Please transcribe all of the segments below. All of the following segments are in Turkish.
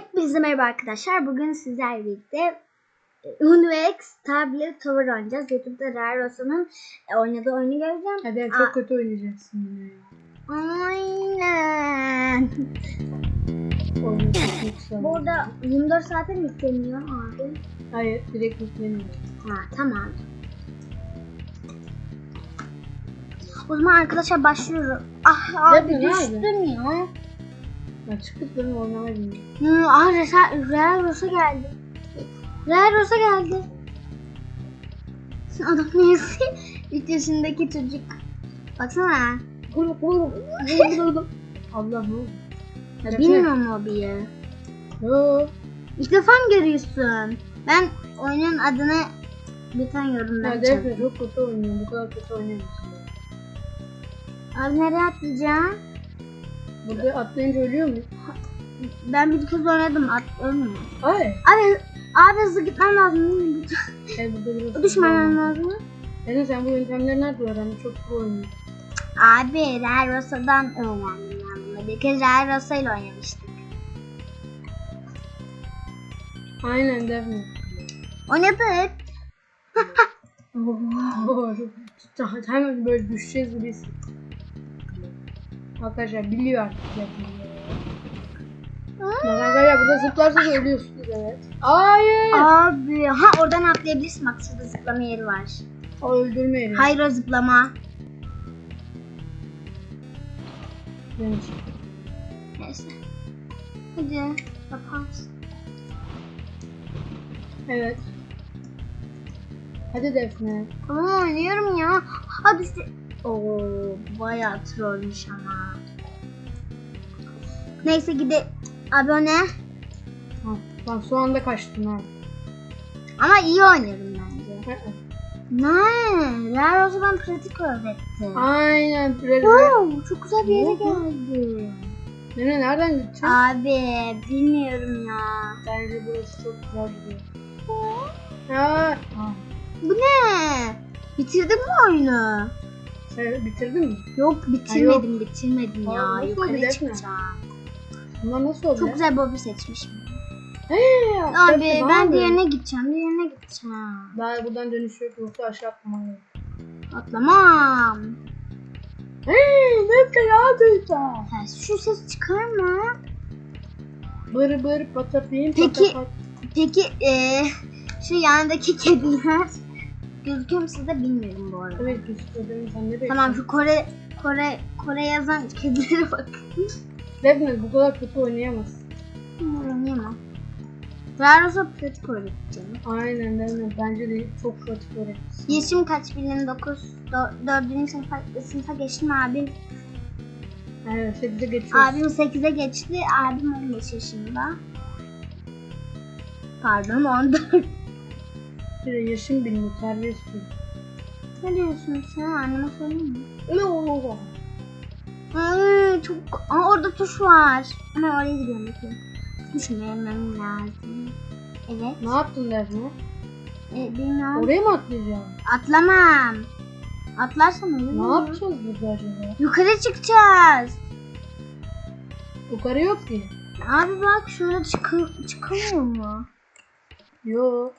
Hepinize merhaba arkadaşlar. Bugün sizlerle birlikte e, Unuex Tablet Tower oynayacağız. YouTube'da Rare Rosa'nın e, oynadığı oyunu göreceğim. Hadi Aa. çok kötü oynayacaksın yine. Aynen. Yüksel. Burada 24 saate mi isteniyor abi? Hayır direkt yükleniyor. Ha tamam. O zaman arkadaşlar başlıyoruz. Ah abi düştüm ya. Ya çıkıp ben oynamaya bilmiyorum. Hı, ah Rare Rare Rosa geldi. Rare Rosa geldi. Adam neyse 3 yaşındaki çocuk. Baksana. Allah ne oldu? Ya bilmiyorum o bir Yo. İlk defa mı görüyorsun? Ben oyunun adını bir tane yorumdan Ya çaldım. Defne çok kötü oynuyorum. Bu kadar kötü oynayamazsın. Abi nereye atlayacağım? Burada atlayınca ölüyor muyum? Ben bir kez oynadım at ölmüyor. Hayır. Abi abi hızlı gitmem lazım? Gel burada biraz. Düşmemem lazım. Yani sen bu yöntemleri nerede öğrendin? Çok pro oynuyorsun. Abi Rare Rosa'dan öğrendim ben bunu. Bir kez Rare Rosa ile oynamıştık. Aynen Defne. Oynadık. Hemen böyle düşeceğiz gibi hissettim. Arkadaşlar biliyor artık Defne. Bak Arkadaşlar burada zıplarsanız ölüyorsunuz evet. Hayır. Abi ha oradan atlayabilirsin bak şurada zıplama yeri var. O öldürmeyelim. Hayır o zıplama. Bence. Neyse. Hadi yaparsın. Evet. Hadi Defne. Tamam oynuyorum ya. Hadi işte. Oo bayağı trollmüş ama. Neyse gide abone. Ha, bak son anda kaçtın ha. Ama iyi oynuyorum bence. Hı hı. Ne? Rare Rosa'dan pratik öğretti. Aynen. Re- Wow, çok güzel bir yere geldi. Nene nereden gideceksin? Abi bilmiyorum ya. Bence burası çok güzel gidiyor. Ha. ha. Bu ne? Bitirdin mi oyunu? Sen bitirdin mi? Yok bitirmedim bitirmedim Aa, ya. nasıl Yukarı çıkacağım. Bunlar nasıl oldu? Çok güzel Bobby seçmişim. Hey, Abi ben mı? diğerine gideceğim diğerine gideceğim. Daha buradan dönüş yok yoksa aşağı atlamam. Atlamam. Hey Defne ya Ha, şu ses çıkarma. Bır bır patapim Peki- patapat. Peki eee şu yandaki kediler gözüküyor mu size bilmiyorum bu arada. Evet gözüküyor sen ne? Tamam şu Kore Kore Kore yazan kedilere bak. Defne bu kadar kötü oynayamaz. Oynayamam. Raros'a pratik öğreteceğim. Aynen Defne bence de çok kötü öğretsin. Yaşım kaç bilin 9 4. sınıfa, sınıfa geçtim abim. Evet 8'e geçiyoruz. Abim 8'e geçti. Abim 15 yaşında. Pardon 14. Bir yaşım bilmiyor terbiyesiz. ne diyorsun sen? Anneme söyleyeyim mi? Ne olur? Ay çok... Aa, orada tuş var. Hemen oraya gidiyorum bakayım. Tuş vermem lazım. Evet. Ne yaptın Defne? E, bilmiyorum. Oraya mı atlayacağım? Atlamam. Atlarsam olur Ne yapacağız burada acaba? Yukarı çıkacağız. Yukarı yok ki. Abi bak şöyle çıkı çıkamıyor mu? Yok.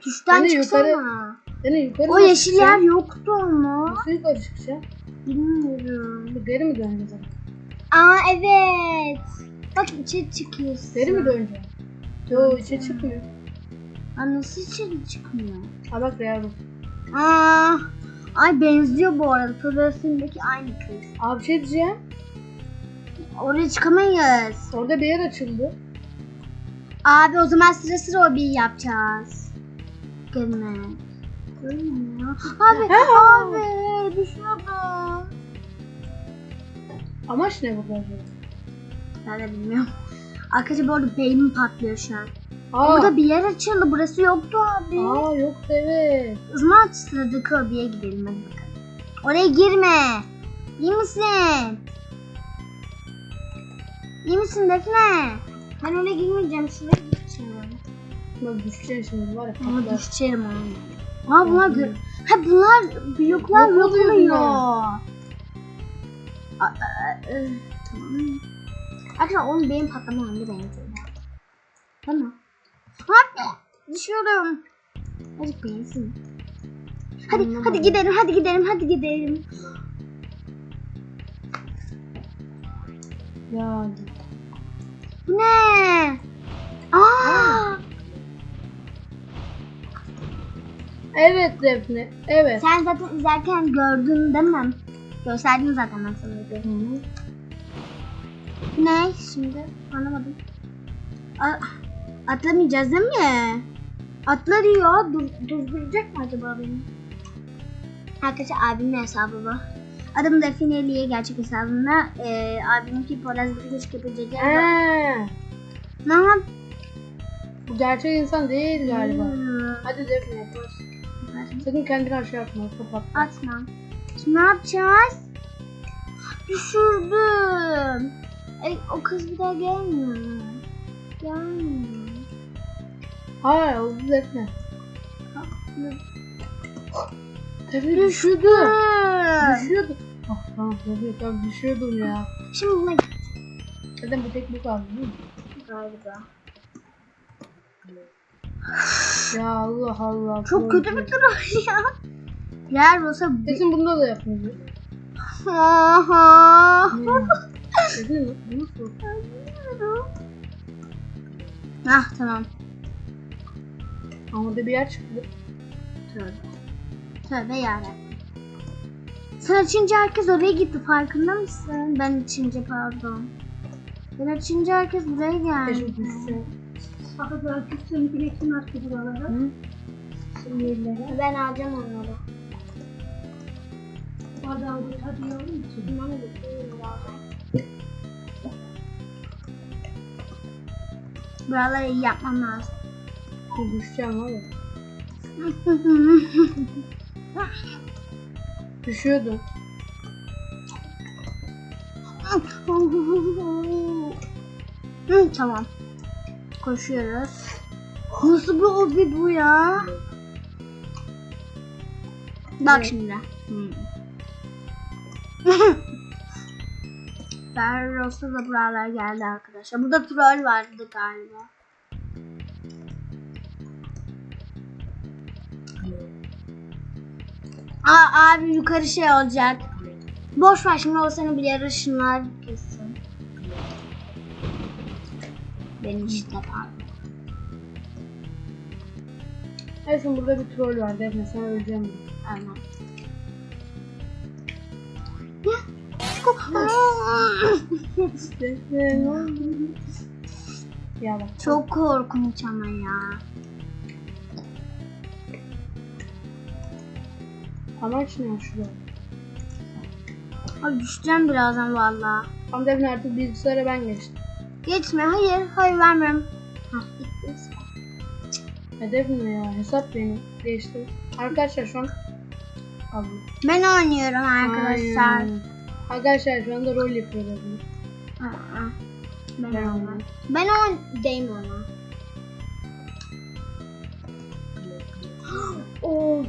Tuştan çıksana. yukarı- Yani yukarı O yeşil yer yoktu ama. Nasıl yukarı çıkacağım? Bilmiyorum. Geri mi döneceğiz? Aa evet. Bak içeri çıkıyorsun. Geri mi döneceğim? Yo içe çıkmıyor. Aa, nasıl içeri çıkmıyor? Ha bak ya bak. Aa, ay benziyor bu arada. Floresi'ndeki aynı kız. Abi bir şey diyeceğim. Oraya çıkamayız. Orada bir yer açıldı. Abi o zaman sıra sıra o bir yapacağız. Gelme. Gelme. Abi, abi düşüyordum. Amaç ne burada acaba? Ben de bilmiyorum. Arkadaşlar bu arada beynim patlıyor şu an. Aa, Burada bir yer açıldı. Burası yoktu abi. aa yok evet. O zaman sıradaki odaya gidelim hadi bakalım. Oraya girme. İyi misin? İyi misin Defne? Ben oraya girmeyeceğim. Şuraya gideceğim. Bak düşeceksin şimdi var ya. Ama düşeceğim onu. Aa bunlar Ha bunlar bloklar Yok oluyor. Aa, aa, aa, Tamam. Arkadaşlar onun benim patlamamla benziyor. Tamam. Hadi. Düşüyorum. Azıcık beğensin. Hadi Anlamadım. hadi gidelim hadi gidelim hadi gidelim. Ya ne? Aa! Evet Defne. Evet. Sen zaten izlerken gördün değil mi? Gösterdin zaten ben sana. Hı hı. Ne şimdi? Anlamadım. A atlamayacağız değil mi? Atla diyor. Dur durduracak mı acaba beni? Arkadaşlar abimin hesabı bu. Adım da Fineli'ye gerçek hesabında. Ee, abiminki kuş kapıcıcı. Ee, Ne yap? bu gerçek insan değil galiba. Hmm. Hadi Defne yaparsın. Sakın kendini aşağı atma. Kapat. Atmam. Şimdi ne yapacağız? Düşürdüm. Ay, o kız bir daha gelmiyor. Gelmiyor. Hayır Defne. Defne düşüyordu. Düşürdüm. Düşüyordu. Ah tamam Defne tamam düşüyordum ya. Şimdi buna Zaten bir tek bu kaldı değil mi? galiba. Ya Allah Allah. Çok kötü bir troll ya. Yer olsa. Kesin bunda da yapmayacak. Aha. Defne bu nasıl? Ah tamam. Ama da bir yer çıktı. Tövbe. Tövbe yarabbim. Sen açınca herkes oraya gitti farkında mısın? Ben açınca pardon. Ben açınca herkes buraya geldi. Fakat seni bile kim attı buralara? Hı? Şu yerlere. Ben alacağım onları. Orada aldı tadı yavrum. Bana götürüyorum alacağım. Buraları iyi yapmam lazım. Düşeceğim abi. Düşüyordu. Hı, tamam. Koşuyoruz. Nasıl bir hobi bu ya? Bak Evet. şimdi. Ferros'ta da buralar geldi arkadaşlar. Burada troll vardı galiba. Aa abi yukarı şey olacak. Boş ver şimdi o seni bir yere şunlar kesin. Beni işte pardon. Neyse burada bir troll var Defne sen öleceğim. Aynen. Defne ne oldu? Ya bak. Çok korkunç ama ya. Amaç ne şurada? Abi düşeceğim birazdan valla. Ama Defne artık bilgisayara ben geçtim. Geçme hayır hayır vermiyorum. Hah. Ya Defne ya hesap benim. Geçti. Arkadaşlar şu an Allah. Ben oynuyorum arkadaşlar. Aynen. Arkadaşlar şu anda rol yapıyor Defne. Aa, ben Ben oynuyorum. Ben oynayayım ona. of.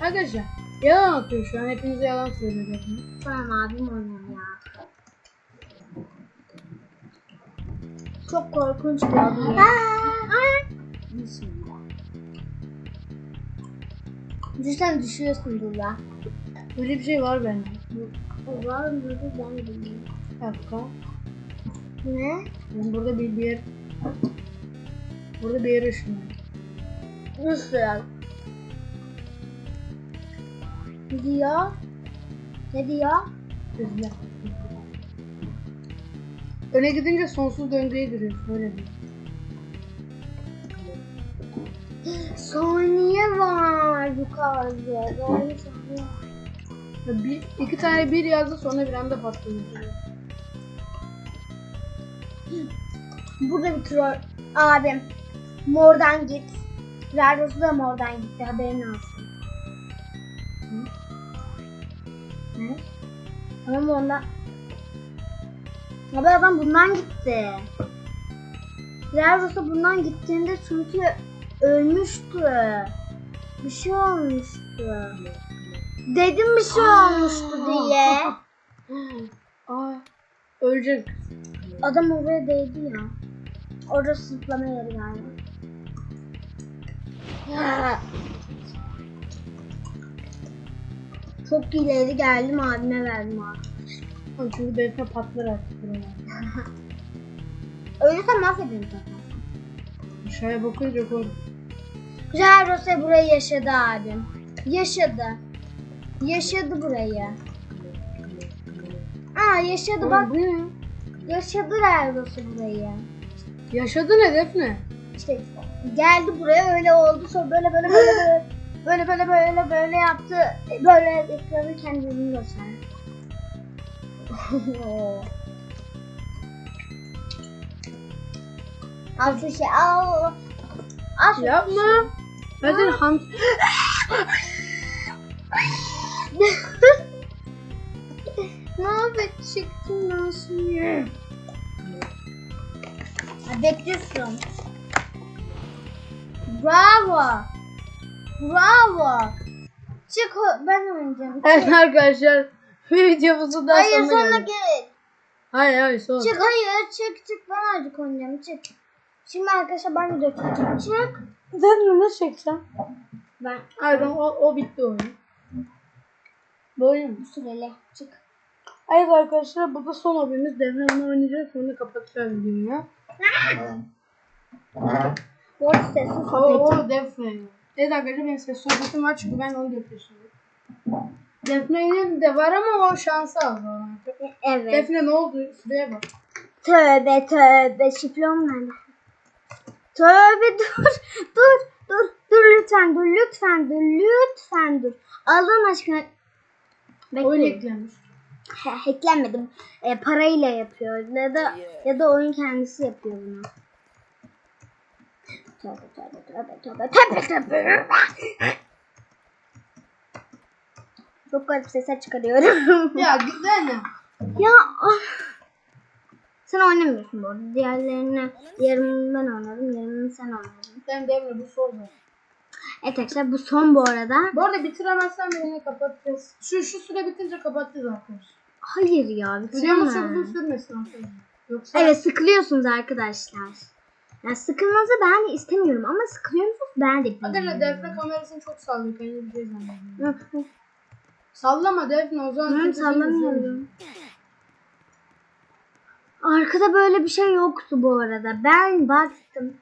Arkadaşlar yalan atıyor şu an. Hepinize yalan söylüyor Defne. Tamam abim oynuyor ya. Çok korkunç ya. Bismillah. Düşsen düşüyorsun burada. Böyle bir şey var bende. Var mı ben bilmiyorum. Bir dakika. Ne? Ben burada bir, bir yer... Burada bir yer ışınlıyor. Nasıl? Ne diyor? Ne diyor? İzle. Öne gidince sonsuz döngüye giriyorsun öyle bir. Saniye var yukarıda. Doğru saniye. Ya bir, iki tane bir yazdı sonra bir anda patlıyor. Burada bir troll. Abim. Mordan git. Radyosu da mordan gitti. Haberin olsun. Ne? Tamam ondan. Abi adam bundan gitti. Radyosu bundan gittiğinde çünkü ölmüştü. Bir şey olmuştu. Dedim bir şey olmuştu diye. Aa, ölecek. Adam oraya değdi ya. Orası zıplama yeri galiba. Çok ileri geldim abime verdim abi yapma çünkü BP patlar artık buralar. Ölürsem mahvederim zaten. Aşağıya bakınca kork. Güzel Rose burayı yaşadı abim. Yaşadı. Yaşadı burayı. Aa yaşadı Oğlum, bak. Bu ne? Yaşadılar Rose burayı. Yaşadı ne Defne? İşte geldi buraya öyle oldu sonra böyle böyle böyle böyle böyle böyle böyle, böyle yaptı. Böyle ekranı kendini gösterdi al sushi şey, al. Al sushi. Yapma. Şey. Hadi ham. ne yapacaktım ben şimdi? Bekliyorsun. Bravo. Bravo. Çık ben oynayacağım. Evet arkadaşlar. Bir videomuzun daha Hayır sonuna sonra geldik. gel. Hayır hayır son. Çık hayır çık çık ben azıcık oynayacağım çık. Şimdi arkadaşlar ben video çekeceğim. Çık. Defne ne çekeceğim? Ben Hayır o, o bitti oyun. Bu oyun mu? süreli çık. Evet arkadaşlar bu da son hobimiz. Bunu oynayacağız sonra kapatacağız videoyu. Bu arada sessiz Oo, sohbeti. o Defne. Evet arkadaşlar benim ses sohbetim var çünkü ben onu yapıyorum. Defne'nin de var ama o şansı az ona. Evet. Defne ne oldu? Şuraya bak. Tövbe tövbe şifrem nerede? Tövbe dur dur dur dur lütfen dur lütfen dur lütfen dur. Allah'ın aşkına Oyun Bekleyin. eklenmiş. He, hacklenmedim. E, parayla yapıyor ya da ya da oyun kendisi yapıyor bunu. Tövbe tövbe tövbe tövbe tövbe tövbe. Çok garip sesler çıkarıyorum. Ya güzel mi? ya ah. Sen oynamıyorsun bu arada. Diğerlerini yarım ben oynadım, yarımını sen oynadın. Sen Defne bu son. Evet arkadaşlar bu son bu arada. Bu arada bitiremezsen de yine kapatacağız. Şu, şu süre bitince kapatacağız arkadaşlar. Hayır ya Videomuz çok uzun bitiremem. sürmesin arkadaşlar. Yoksa Evet sıkılıyorsunuz arkadaşlar. Ya sıkılmanızı ben de istemiyorum ama sıkılıyor musunuz ben de bilmiyorum. Defne kamerasını çok sallıyor. Kendini bir şey zannediyor. Hı, hı. Sallama Defne o zaman. İzlemiyor. sallamıyorum. Arkada böyle bir şey yoktu bu arada. Ben baktım.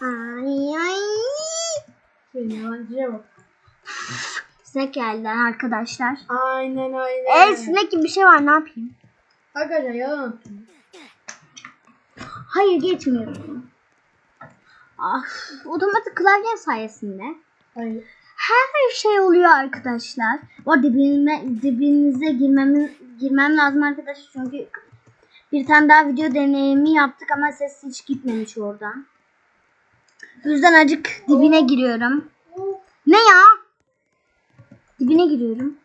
Ay ay. Yalancıya bak. Sinek geldi arkadaşlar. Aynen aynen. E sinek gibi bir şey var ne yapayım? Arkadaşlar yalan atıyor. Hayır geçmiyorum. Ah, otomatik klavye sayesinde Hayır. Her şey oluyor arkadaşlar. Bu arada dibine, dibinize girmem, girmem lazım arkadaşlar çünkü bir tane daha video deneyimi yaptık ama ses hiç gitmemiş oradan. Bu yüzden acık dibine giriyorum. Ne ya? Dibine giriyorum.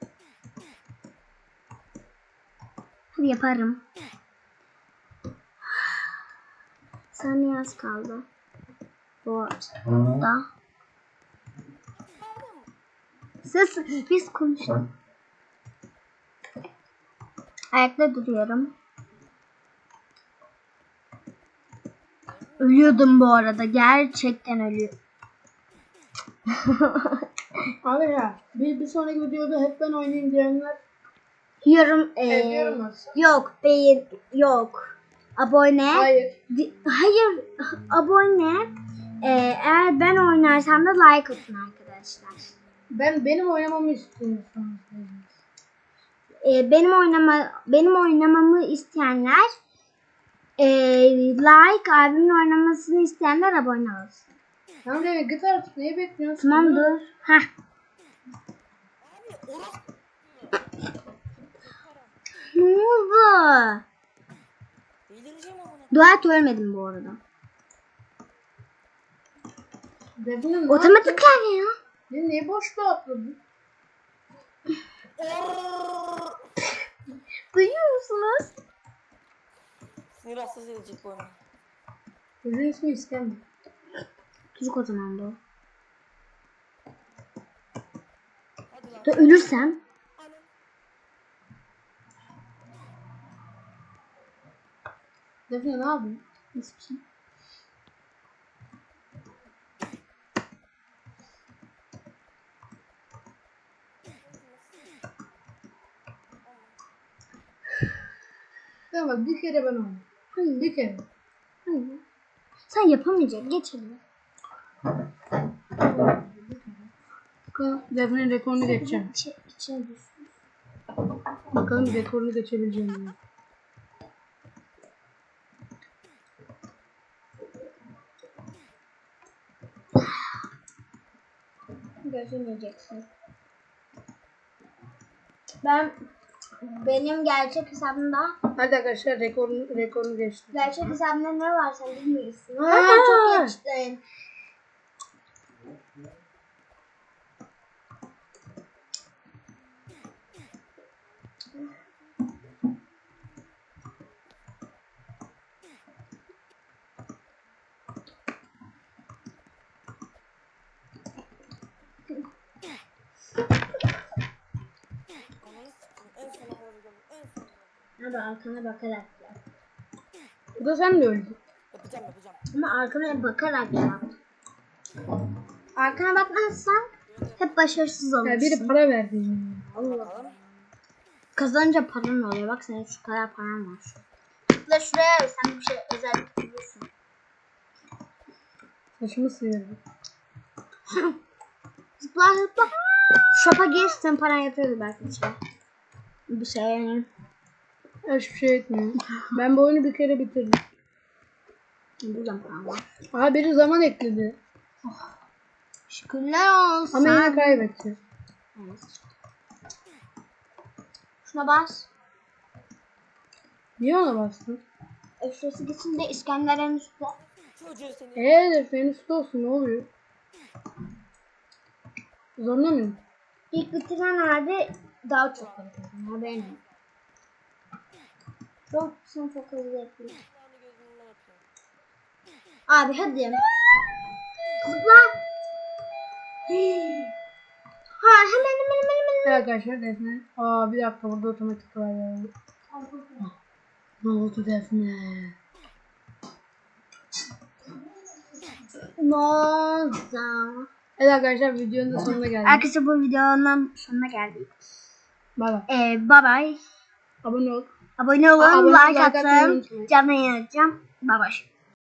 Hadi yaparım. Saniye az kaldı. Bu arada. Ses biz konuşalım. Ayakta duruyorum. Ölüyordum bu arada. Gerçekten ölüyordum. Arkadaşlar bir, bir sonraki videoda hep ben oynayayım diyenler Yorum ee, Evet, yorum atsın. yok beğen yok. Abone. Hayır. Di- Hayır abone. Ee, eğer ben oynarsam da like atın arkadaşlar. Ben benim oynamamı istiyorsanız. Ee, benim oynama benim oynamamı isteyenler ee, like abimin oynamasını isteyenler abone olsun. Tamam demek git artık neyi bekliyorsun? Tamam dur. Heh. Ne oldu? Dua et ölmedim bu arada. Otomatik klavye ya. Ya niye boşluğa atladın? Duyuyor musunuz? Sinir hastası edecek bu oyunu. Çocuğun ismi İskender. Çocuk o zaman bu. Da ölürsem Defne ne yapıyorsun? Hiçbir şey. Tamam bak bir kere ben oynayayım. Hayır. Bir kere. Hayır. Sen yapamayacaksın. Geç hadi. Defne'nin rekorunu geçeceğim. İçe, içine düşsün. Bakalım rekorunu geçebileceğim mi? Gözlemeyeceksin. Ben benim gerçek hesabımda Hadi arkadaşlar rekorunu, rekorunu geçtim. gerçek hesabımda ne var sen bilmiyorsun. Aa! Ama çok geçtin. Hadi arkana bakarak yap. Bu da sen de öldün. Yapacağım yapacağım. Ama arkana bakarak yap. Arkana bakmazsan hep başarısız Ya olursun. biri para verdi. ya. Allah. Kazanınca paran oluyor. Bak senin şu kadar paran var. Tıkla şuraya sen bir şey özellik buluyorsun. Saçımı sıyırdı. Zıpla zıpla. Shop'a gir sen paran yapıyordu belki bir şey. Bir şey yani. Hiçbir şey etmiyor. Ben bu oyunu bir kere bitirdim. Buradan var. Aha biri zaman ekledi. Şükürler olsun. Ama yine kaybetti. Evet. Şuna bas. Niye ona bastın? E, şurası gitsin de İskender'in üstüne. Çocuğu seni. Eee Defne'nin üstü olsun ne oluyor? Zorunda mıyım? İlk bitiren halde daha çok kazanıyor. Haberin yok. Çok sen çok hızlı yapıyorum. Abi hadi. Zıpla. Ha hemen hemen hemen hemen. Evet arkadaşlar Defne. Aa bir dakika burada otomatik var ya. Ne oldu Defne? Ne oldu? Evet arkadaşlar videonun da sonuna geldik. Arkadaşlar bu videonun sonuna geldik. Bay bay. Ee, bye bye. Abone ol. Abone olun, ol, like atın. Canlı yayın açacağım. Bye bye.